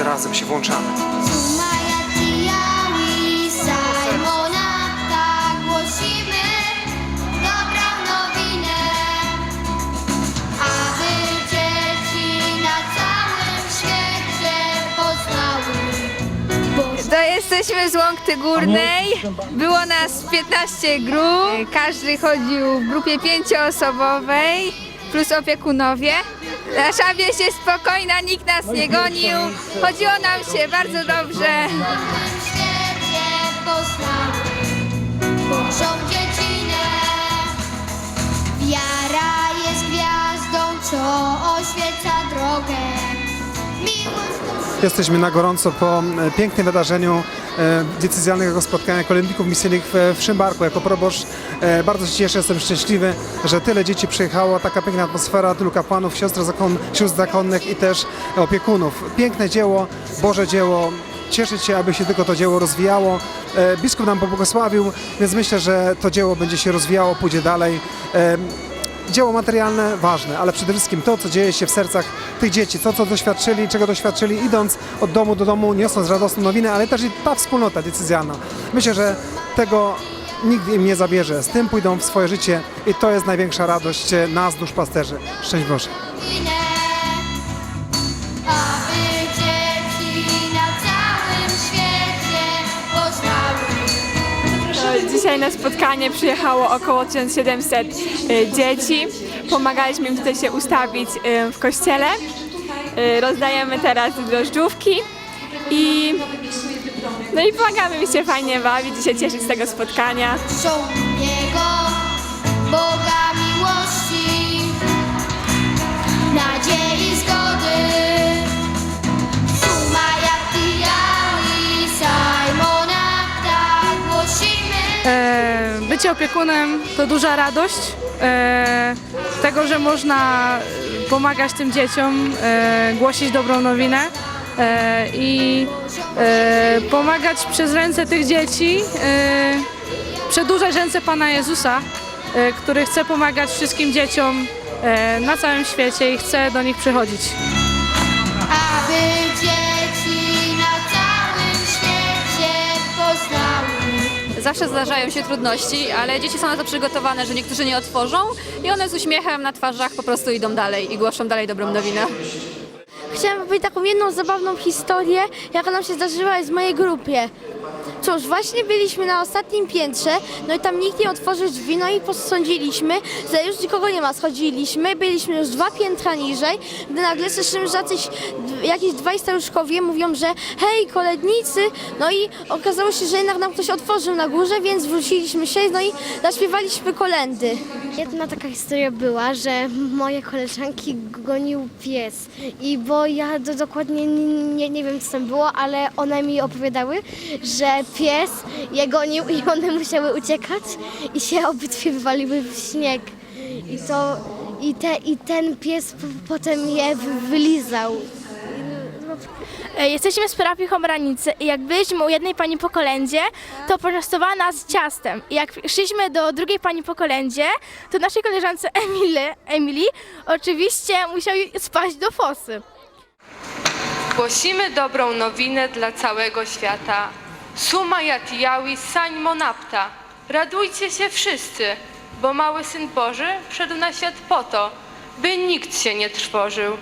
wszyscy razem się włączamy. Simona, tak głosimy dobrą nowinę, aby dzieci na całym świecie poznały. To jesteśmy z Łąkty Górnej. Było nas 15 grup. Każdy chodził w grupie pięcioosobowej plus opiekunowie. Nasza wieś jest spokojna, nikt nas nie gonił. Chodziło nam się bardzo dobrze. Bożą dziecinę. Wiara jest gwiazdą, co oświeca drogę. Jesteśmy na gorąco po e, pięknym wydarzeniu e, decyzjalnego spotkania kolędników misyjnych w, Szymbarku. Jako proboszcz e, bardzo się cieszę, jestem szczęśliwy, że tyle dzieci przyjechało, taka piękna atmosfera, tylu kapłanów, siostr, zakon, sióstr zakonnych i też opiekunów. Piękne dzieło, Boże dzieło. Cieszyć się, aby się tylko to dzieło rozwijało. Biskup nam pobłogosławił, więc myślę, że to dzieło będzie się rozwijało, pójdzie dalej. Dzieło materialne ważne, ale przede wszystkim to, co dzieje się w sercach tych dzieci, to, co doświadczyli, czego doświadczyli, idąc od domu do domu, niosąc radosną nowinę, ale też i ta wspólnota decyzjalna. Myślę, że tego nikt im nie zabierze. Z tym pójdą w swoje życie i to jest największa radość e, nas, duszpasterzy. Szczęść Boże. Dzisiaj na spotkanie przyjechało około 1700 y, dzieci. Pomagaliśmy im tutaj się ustawić y, w kościele. Y, Rozdajemy teraz drożdżówki i no i pomagamy mi się fajnie bawić i się cieszyć z tego spotkania. Bycie opiekunem to duża radość e, tego, że można pomagać tym dzieciom, e, głosić dobrą nowinę e, i e, pomagać przez ręce tych dzieci, e, przedłużać ręce Pana Jezusa, e, który chce pomagać wszystkim dzieciom e, na całym świecie i chce do nich przychodzić. aby Zawsze zdarzają się trudności, ale dzieci są na to przygotowane, że niektórzy nie otworzą i one z uśmiechem na twarzach po prostu idą dalej i głoszą dalej dobrą nowinę. Chciałam powiedzieć taką jedną zabawną historię, jaka nam się zdarzyła w mojej grupie. Cóż, właśnie byliśmy na ostatnim piętrze, no i tam nikt nie otworzył drzwi, no i posądziliśmy, że już nikogo nie ma. Schodziliśmy, byliśmy już dwa piętra niżej, gdy nagle słyszymy, że jacyś, jakieś dwaj staruszkowie mówią, że hej, kolednicy, no i okazało się, że jednak nam ktoś otworzył na górze, więc wróciliśmy się, no i zaśpiewaliśmy kolendy. Jedna taka historia była, że moje koleżanki gonił pies i bo ja do, dokładnie nie, nie wiem co tam było, ale one mi opowiadały, że pies je gonił i one musiały uciekać i się obydwie wywaliły w śnieg. I to i, te, i ten pies potem je wy- wylizał. E, Jesteśmy z parafii Chomranicy i jak byliśmy u jednej pani po kolędzie, to poczęstowała nas ciastem. I jak szliśmy do drugiej pani po kolędzie, to naszej koleżance Emily, Emily oczywiście musiał spaść do fosy. Głosimy dobrą nowinę dla całego świata. Suma jatijawi sań monapta. Radujcie się wszyscy, bo mały Syn Boży wszedł na świat po to, by nikt się nie trwożył.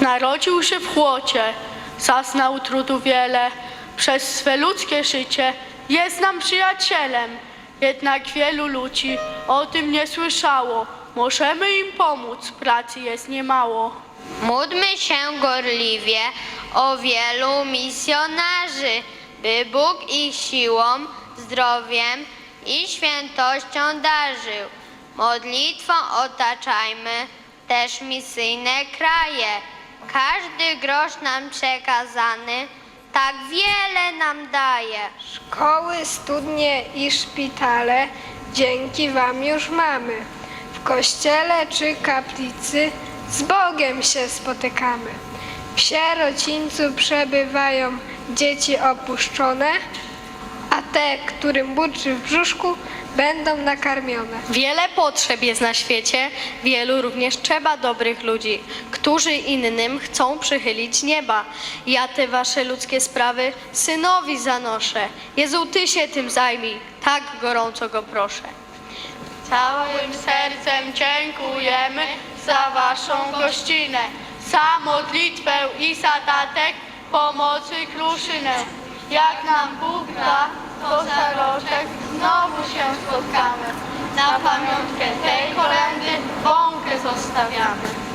Narodził się w chłocie, zaznał trudu wiele, przez swe ludzkie życie jest nam przyjacielem. Jednak wielu ludzi o tym nie słyszało. Możemy im pomóc, pracy jest niemało. Módlmy się gorliwie o wielu misjonarzy, by Bóg ich siłą, zdrowiem i świętością darzył. Modlitwą otaczajmy też misyjne kraje. Każdy grosz nam przekazany tak wiele nam daje. Szkoły, studnie i szpitale dzięki Wam już mamy. W kościele czy kaplicy z Bogiem się spotykamy. W sierocińcu przebywają dzieci opuszczone, a te, którym burczy w brzuszku, będą nakarmione. Wiele potrzeb jest na świecie, wielu również trzeba dobrych ludzi, którzy innym chcą przychylić nieba. Ja te wasze ludzkie sprawy synowi zanoszę. Jezu, ty się tym zajmij, tak gorąco go proszę. Całym sercem dziękujemy za Waszą gościnę, za modlitwę i za datek pomocy kruszynę. Jak nam Bóg da, to za roczek znowu się spotkamy. Na pamiątkę tej kolendy bąkę zostawiamy.